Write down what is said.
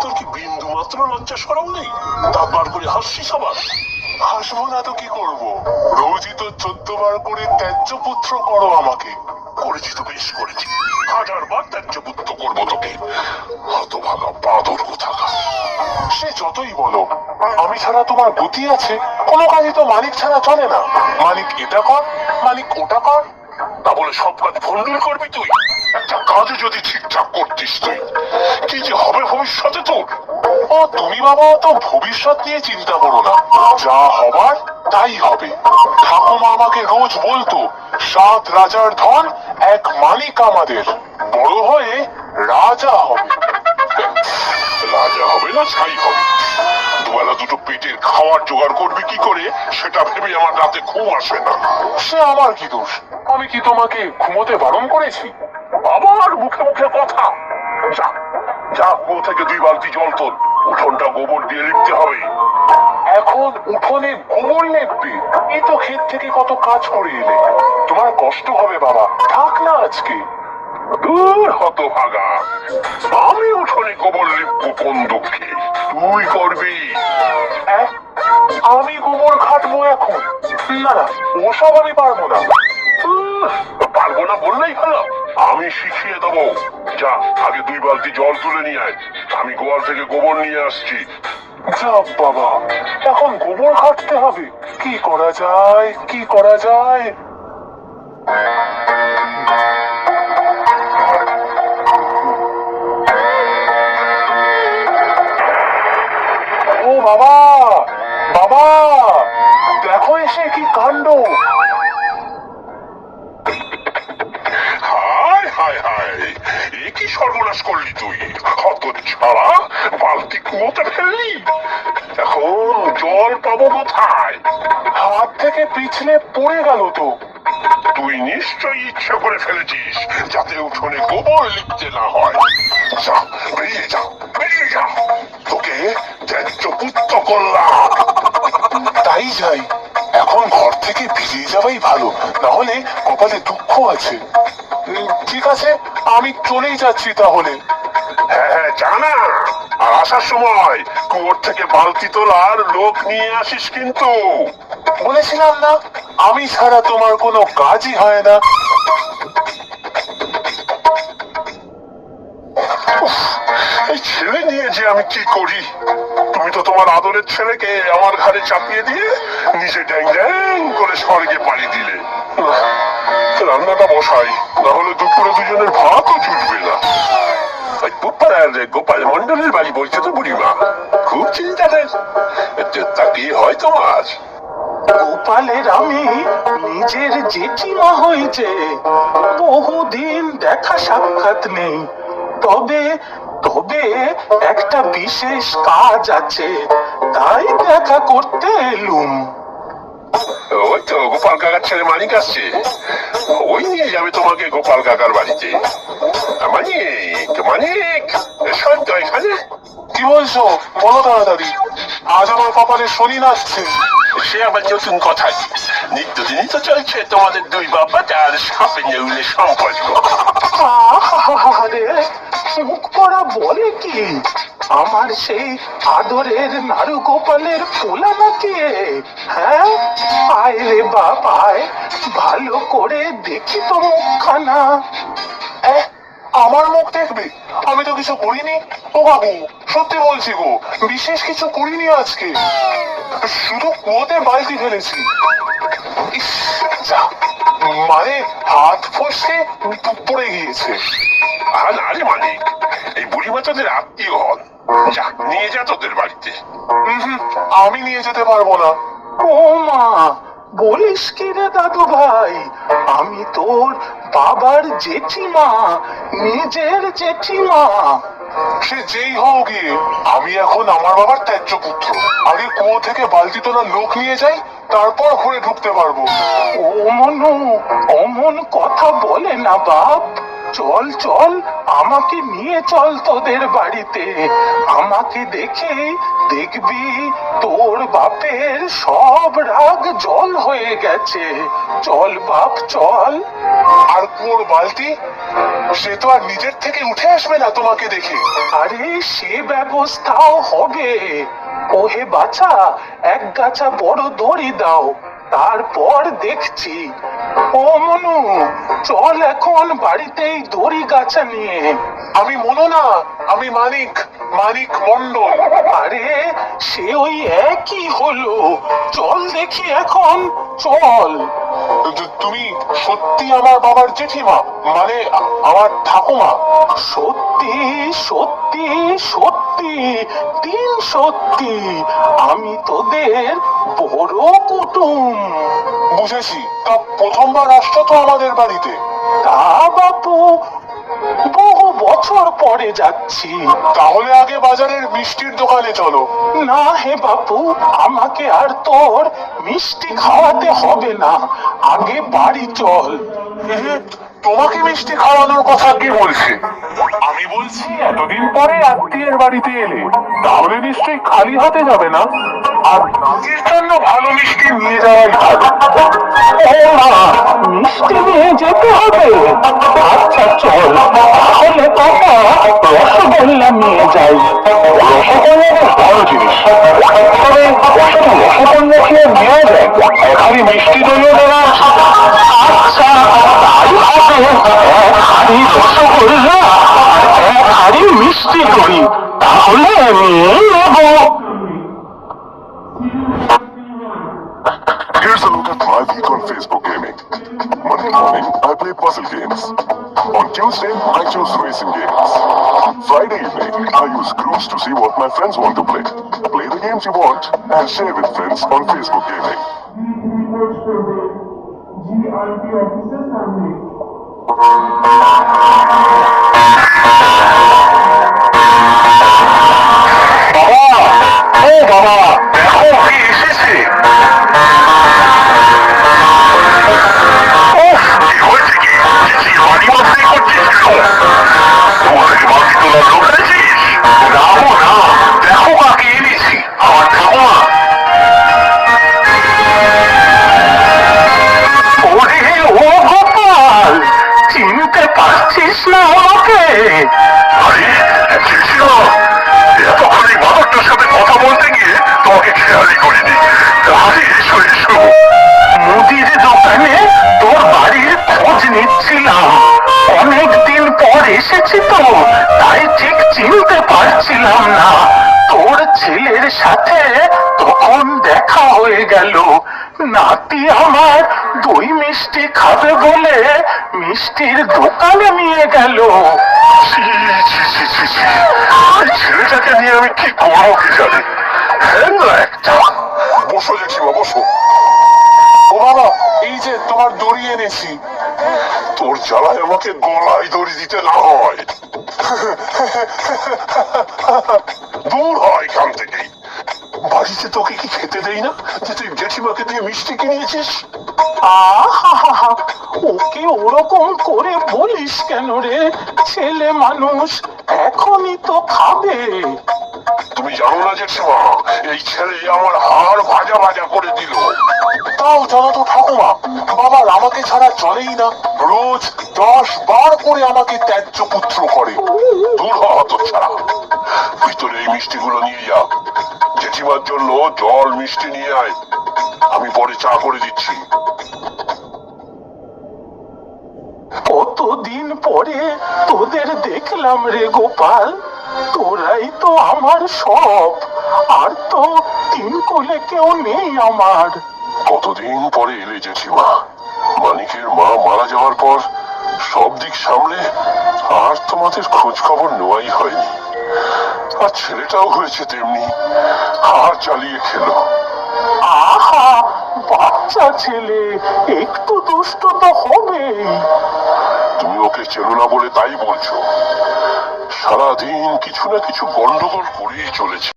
তোর কি বিন্দু মাত্র লজ্জা সরম নেই? দাঁত বার করে হাসছিস আবার হাসবো না তো কি করব? রোজই তো চোদ্দ বার করে ত্যায্য পুত্র করো আমাকে। করেছি তো বেশ করেছি। হাজার বার ত্যায্য পুত্র করব তোকে। হতভাগা বাদর কোথাকা সে যতই বলো, আমি ছাড়া তোমার গতি আছে। কোনো কাজই তো মালিক ছাড়া চলে না। মালিক এটা কর, মালিক ওটা কর। তা বলে সব কাজ ভণ্ডুল করবি তুই। একটা কাজও যদি ঠিকঠাক করতিস তুই, কি যে হবে ভবিষ্যতে তোর? ও তুমি বাবা তো ভবিষ্যৎ নিয়ে চিন্তা করো না। যা হবার তাই হবে। ঠাকুমা আমাকে রোজ বলতো, সাত রাজার ধন এক মালিক আমাদের, বড় হয়ে রাজা হবে। রাজা হবে না ছাই হবে। দুবেলা দুটো পেটের খাওয়ার জোগাড় করবি কি করে, সেটা ভেবে আমার রাতে ঘুম আসে না। সে আমার কি দোষ? আমি কি তোমাকে ঘুমোতে বারণ করেছি? আবার মুখে মুখে কথা। যা যা কুয়ো থেকে দুই বালতি জল তোল। উঠোনটা গোবর দিয়ে লিখতে হবে। এখন উঠোনে গোবর লেপবে এই তো ক্ষেত থেকে কত কাজ করে এলে। তোমার কষ্ট হবে, বাবা। থাক না আজকে। দূর হত ভাগা আমি উঠোনে গোবর লিখব কোন দুঃখে। তুই করবি? আমি গোবর খাটবো এখন। না না, ওসব আমি পারব না। পারব না বললেই হলো। আমি শিখিয়ে দেবো। যা, আগে দুই বালতি জল তুলে নিয়ে আয়। আমি গোয়াল থেকে গোবর নিয়ে আসছি। বাবা, এখন গোবর হবে। কি করা যায়, কি করা যায়? ও বাবা করলি তুই ছাড়া বালতি কুয়োতে ফেললি। এখন জল পাবো কোথায়? হাত থেকে পিছলে পড়ে গেল তো। তুই নিশ্চয়ই ইচ্ছা করে ফেলেছিস, যাতে উঠোনে গোবর লিখতে না হয়। যা, বেরিয়ে যা বেরিয়ে যা। তোকে ত্যায্য পুত্র করলাম। তাই যাই, এখন ঘর থেকে বেরিয়ে যাওয়াই ভালো। নাহলে কপালে দুঃখ আছে। ঠিক আছে আমি চলেই যাচ্ছি তাহলে। হ্যাঁ হ্যাঁ জানা আর আসার সময় কুয়োর থেকে বালতি তোলার লোক নিয়ে আসিস কিন্তু। বলেছিলাম না আমি ছাড়া তোমার কোনো কাজই হয় না। এই ছেলে নিয়ে যে আমি কি করি? তুমি তো তোমার আদরের ছেলেকে আমার ঘাড়ে চাপিয়ে দিয়ে নিজে ড্যাং ড্যাং করে স্বর্গে পাড়ি দিলে। রান্নাটা বসাই না হলে দুপুরে দুজনের ভাতও জুটবে না। গোপাল মন্ডলের বাড়ি বলছে তো বুড়িমা, খুব চিন্তাদের তা কি হয় তোমার গোপালের আমি নিজের জেঠিমা হয়েছে। বহুদিন দেখা সাক্ষাৎ নেই, তবে তবে একটা বিশেষ কাজ আছে, তাই দেখা করতে এলুম। তো গোপাল কাকার ছেলে মানিক আসছে। ওই নিয়ে যাবে তোমাকে গোপাল কাকার বাড়িতে। মানিক মানিক তো এখানে। কি বলছো? বলো তাড়াতাড়ি। আজ আমার কপালে শনি নাচছে। সে আবার নতুন কথা? নিত্যদিনই তো চলছে তোমাদের দুই বাবা আর সাপে নেউলে সম্পর্ক। মুখ পড়া বলে কি? আমার সেই আদরের নারু গোপালের পোলা নাকি এ? হ্যাঁ রে বাপ আয় ভালো করে দেখি তো মুখখানা। আমার মুখ দেখবে? আমি তো কিছু করিনি। ও বাবু সত্যি বলছি গো বিশেষ কিছু করিনি আজকে। শুধু কুয়োতে বালতি ফেলেছি। মানে হাত ফসকে পড়ে গিয়েছে। আর মানিক এই বুড়িমা তোদের আত্মীয় হন। যা নিয়ে যা তোদের বাড়িতে। আমি নিয়ে যেতে পারব না। ও মা বলিস কি রে দাদু ভাই? আমি তোর বাবার জেঠিমা নিজের জেঠিমা। সে যেই হোক গিয়ে আমি এখন আমার বাবার ত্যায্য পুত্র। আগে কুয়ো থেকে বালতি তোলা লোক নিয়ে যাই তারপর ঘুরে ঢুকতে পারব। ও মনু অমন কথা বলে না বাপ। চল চল আমাকে নিয়ে চল তোদের বাড়িতে। আমাকে দেখে দেখবি তোর বাপের সব রাগ জল হয়ে গেছে। চল বাপ চল। আর কুয়োর বালতি? সে তো আর নিজের থেকে উঠে আসবে না তোমাকে দেখে। আরে সে ব্যবস্থাও হবে। ওহে বাছা এক গাছা বড় দড়ি দাও। তারপর দেখছি ও মনু চল এখন বাড়িতেই দড়ি গাছা নিয়ে। আমি মনো না আমি মানিক মানিক মন্ডল আরে সে ওই একই হলো। চল দেখি এখন চল। তুমি সত্যি আমার বাবার জেঠিমা? মানে আমার ঠাকুমা? সত্যি সত্যি সত্যি। তিন সত্যি আমি তোদের বড় কুটুম। বুঝেছি তা প্রথমবার আসছো তো আমাদের বাড়িতে। তা বাপু বহু বছর পরে যাচ্ছি। তাহলে আগে বাজারের মিষ্টির দোকানে চলো। না হে বাপু আমাকে আর তোর মিষ্টি খাওয়াতে হবে না। আগে বাড়ি চল। তোমাকে মিষ্টি খাওয়ানোর কথা কি বলছে? বলছি, এতদিন পরে আত্মীয়ের বাড়িতে এলে, তাহলে নিশ্চয়ই খালি হাতে যাবে না? আর নাতির জন্য ভালো মিষ্টি নিয়ে যাওয়াই ভালো। মিষ্টি নিয়ে যেতে হবে। আচ্ছা চল। তাহলে কাকা রসগোল্লা নিয়ে যাই। রসগোল্লা ভালো জিনিস। তবে, রসগোল্লা খেয়ে নেওয়া যায় খালি মিষ্টি দইও দেওয়া আচ্ছা তাই হবে এক নিয়ে Here's a look at my week on Facebook gaming. Monday morning, I play puzzle games. On Tuesday, I choose racing games. Friday evening, I use groups to see what my friends want to play. Play the games you want and share with friends on Facebook gaming. বাবা ও বাবা দেখো কি এসেছে আরে, জেঠিমা, এতক্ষণ এই বালকটার সাথে কথা বলতে গিয়ে তোমাকে খেয়ালই করিনি। আরে, এসো, এসো। মুদির দোকানে তোর বাড়ির খোঁজ নিচ্ছিলাম। অনেক দিন পর এসেছি তো তাই ঠিক চিনতে পারছিলাম না। তোর ছেলের সাথে তখন দেখা হয়ে গেল। নাতি আমার, দই মিষ্টি খাবে বলে মিষ্টির দোকানে নিয়ে গেল। ছেলেটাকে নিয়ে আমি কি করব কি জানি? একটা। বসো বসো। ও বাবা, এই যে তোমার দড়ি এনেছি। তোর জ্বালায় আমাকে গলায় দড়ি দিতে না হয়। দূর হয় এখান থেকে বাড়িতে তোকে কি খেতে দেই না? যে তুই জেঠিমাকে দিয়ে মিষ্টি কিনিয়েছিস আহা ওকে ওরকম করে বলিস কেন রে? ছেলে মানুষ এখনই তো খাবে। তুমি জানো না জেঠিমা এই ছেলে আমার হাড় ভাজা ভাজা করে দিল। তাও জানো তো ঠাকুমা বাবার আমাকে ছাড়া চলেই না। রোজ দশ বার করে আমাকে ত্যায্য পুত্র করে। দূর হত ছাড়া। ভিতরে এই মিষ্টিগুলো নিয়ে যা। জেঠিমার জন্য জল মিষ্টি নিয়ে আয়। আমি পরে চা করে দিচ্ছি। কতদিন পরে তোদের দেখলাম রে গোপাল, তোরাই তো আমার সব, আর তো তিন কোলে কেউ নেই আমার। কতদিন পরে এলে জেঠিমা? মানিকের মা মারা যাওয়ার পর সব দিক সামলে আর তোমাদের খোঁজ খবর নেওয়াই হয়নি। আর ছেলেটাও হয়েছে তেমনি। হার চালিয়ে খেলো। আহা, বাচ্চা ছেলে, একটু দুষ্ট তো হবেই। তুমি ওকে চেনো না বলে তাই বলছো। সারাদিন কিছু না কিছু গন্ডগোল করেই চলেছে।